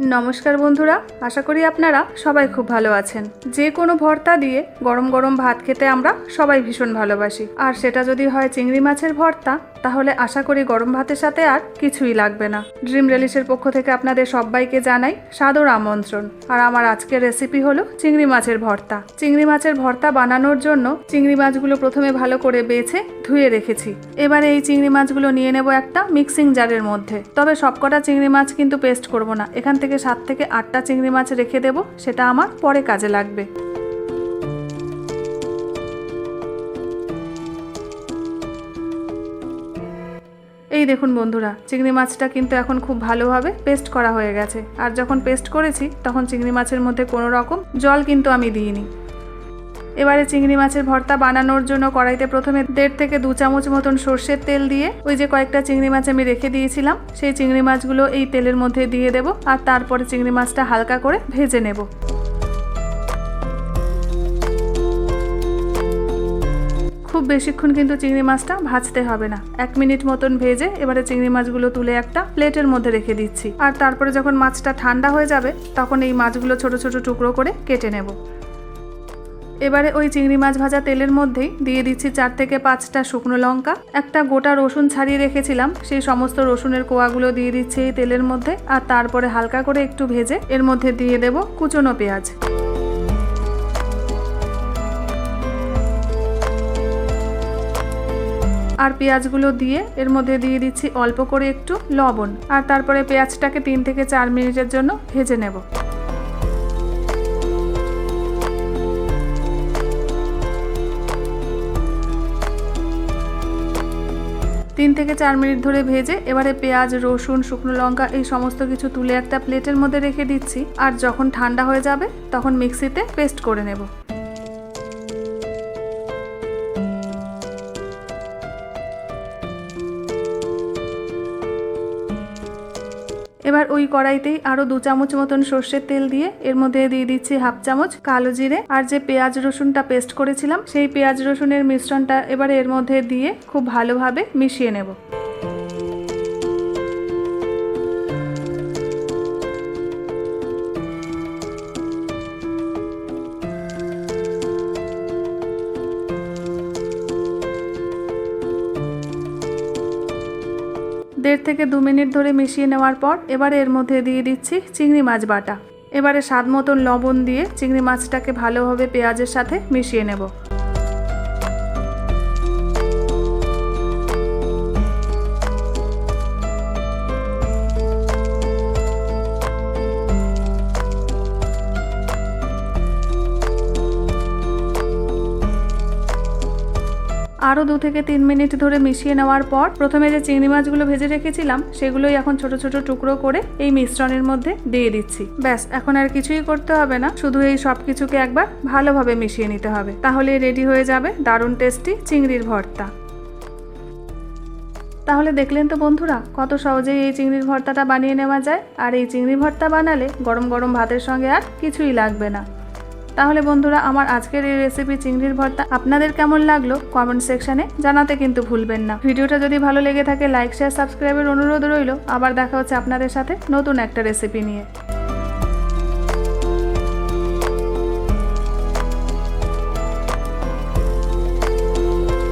নমস্কার বন্ধুরা, আশা করি আপনারা সবাই খুব ভালো আছেন। যে কোনো ভর্তা দিয়ে গরম গরম ভাত খেতে আমরা সবাই ভীষণ ভালোবাসি। আর সেটা যদি হয় চিংড়ি মাছের ভর্তা তাহলে আশা করি গরম ভাতের সাথে আর কিছুই লাগবে না। ড্রিম রেলিসের পক্ষ থেকে আপনাদের সবাইকে জানাই সাদর আমন্ত্রণ। আর আমার আজকের রেসিপি হলো চিংড়ি মাছের ভর্তা। চিংড়ি মাছের ভর্তা বানানোর জন্য চিংড়ি মাছগুলো প্রথমে ভালো করে বেছে ধুয়ে রেখেছি। এবারে এই চিংড়ি মাছগুলো নিয়ে নেব একটা মিক্সিং জারের মধ্যে। তবে সবকটা চিংড়ি মাছ কিন্তু পেস্ট করব না। এখান থেকে সাত থেকে আটটা চিংড়ি মাছ রেখে দেব, সেটা আমার পরে কাজে লাগবে। এই দেখুন বন্ধুরা, চিংড়ি মাছটা কিন্তু এখন খুব ভালোভাবে পেস্ট করা হয়ে গেছে। আর যখন পেস্ট করেছি, তখন চিংড়ি মাছের মধ্যে কোনো রকম জল কিন্তু আমি দিইনি। এবারে চিংড়ি মাছের ভর্তা বানানোর জন্য কড়াইতে প্রথমে দেড় থেকে দু চামচ মতন সর্ষের তেল দিয়ে ওই যে কয়েকটা চিংড়ি মাছ আমি রেখে দিয়েছিলাম, সেই চিংড়ি মাছগুলো এই তেলের মধ্যে দিয়ে দেব আর তারপরে চিংড়ি মাছটা হালকা করে ভেজে নেব। খুব বেশিক্ষণ কিন্তু চিংড়ি মাছটা ভাজতে হবে না। এক মিনিট মতন ভেজে এবারে চিংড়ি মাছগুলো তুলে একটা প্লেটের মধ্যে রেখে দিচ্ছি। আর তারপরে যখন মাছটা ঠান্ডা হয়ে যাবে, তখন এই মাছগুলো ছোট ছোট টুকরো করে কেটে নেব। এবারে ওই চিংড়ি মাছ ভাজা তেলের মধ্যেই দিয়ে দিচ্ছি চার থেকে পাঁচটা শুকনো লঙ্কা। একটা গোটা রসুন ছাড়িয়ে রেখেছিলাম, সেই সমস্ত রসুনের কোয়াগুলো দিয়ে দিচ্ছি এই তেলের মধ্যে। আর তারপরে হালকা করে একটু ভেজে এর মধ্যে দিয়ে দেব কুচনো পেঁয়াজ। আর পেঁয়াজগুলো দিয়ে এর মধ্যে দিয়ে দিচ্ছি অল্প করে একটু লবণ। আর তারপরে পেঁয়াজটাকে তিন থেকে চার মিনিটের জন্য ভেজে নেব। তিন থেকে চার মিনিট ধরে ভেজে এবারে পেঁয়াজ, রসুন, শুকনো লঙ্কা এই সমস্ত কিছু তুলে একটা প্লেটের মধ্যে রেখে দিচ্ছি। আর যখন ঠান্ডা হয়ে যাবে তখন মিক্সিতে পেস্ট করে নেব। এবার ওই কড়াইতেই আরও দু চামচ মতন সর্ষের তেল দিয়ে এর মধ্যে দিয়ে দিচ্ছি হাফ চামচ কালো জিরে। আর যে পেঁয়াজ রসুনটা পেস্ট করেছিলাম, সেই পেঁয়াজ রসুনের মিশ্রণটা এবার এর মধ্যে দিয়ে খুব ভালোভাবে মিশিয়ে নেব। দেড় থেকে দু মিনিট ধরে মিশিয়ে নেওয়ার পর এবারে এর মধ্যে দিয়ে দিচ্ছি চিংড়ি মাছ বাটা। এবারে স্বাদ মতন লবণ দিয়ে চিংড়ি মাছটাকে ভালোভাবে পেঁয়াজের সাথে মিশিয়ে নেব। আরও দু থেকে তিন মিনিট ধরে মিশিয়ে নেওয়ার পর প্রথমে যে চিংড়ি মাছগুলো ভেজে রেখেছিলাম, সেগুলোই এখন ছোট ছোট টুকরো করে এই মিশ্রণের মধ্যে দিয়ে দিচ্ছি। ব্যাস, এখন আর কিছুই করতে হবে না। শুধু এই সব কিছুকে একবার ভালোভাবে মিশিয়ে নিতে হবে। তাহলে রেডি হয়ে যাবে দারুণ টেস্টি চিংড়ির ভর্তা। তাহলে দেখলেন তো বন্ধুরা, কত সহজেই এই চিংড়ির ভর্তাটা বানিয়ে নেওয়া যায়। আর এই চিংড়ি ভর্তা বানালে গরম গরম ভাতের সঙ্গে আর কিছুই লাগবে না। তাহলে বন্ধুরা, আমার আজকের এই রেসিপি চিংড়ির ভর্তা আপনাদের কেমন লাগল কমেন্ট সেকশনে জানাতে কিন্তু ভুলবেন না। ভিডিওটা যদি ভালো লেগে থাকে লাইক শেয়ার সাবস্ক্রাইবের অনুরোধ রইল। আবার দেখা হচ্ছে আপনাদের সাথে নতুন একটা রেসিপি নিয়ে।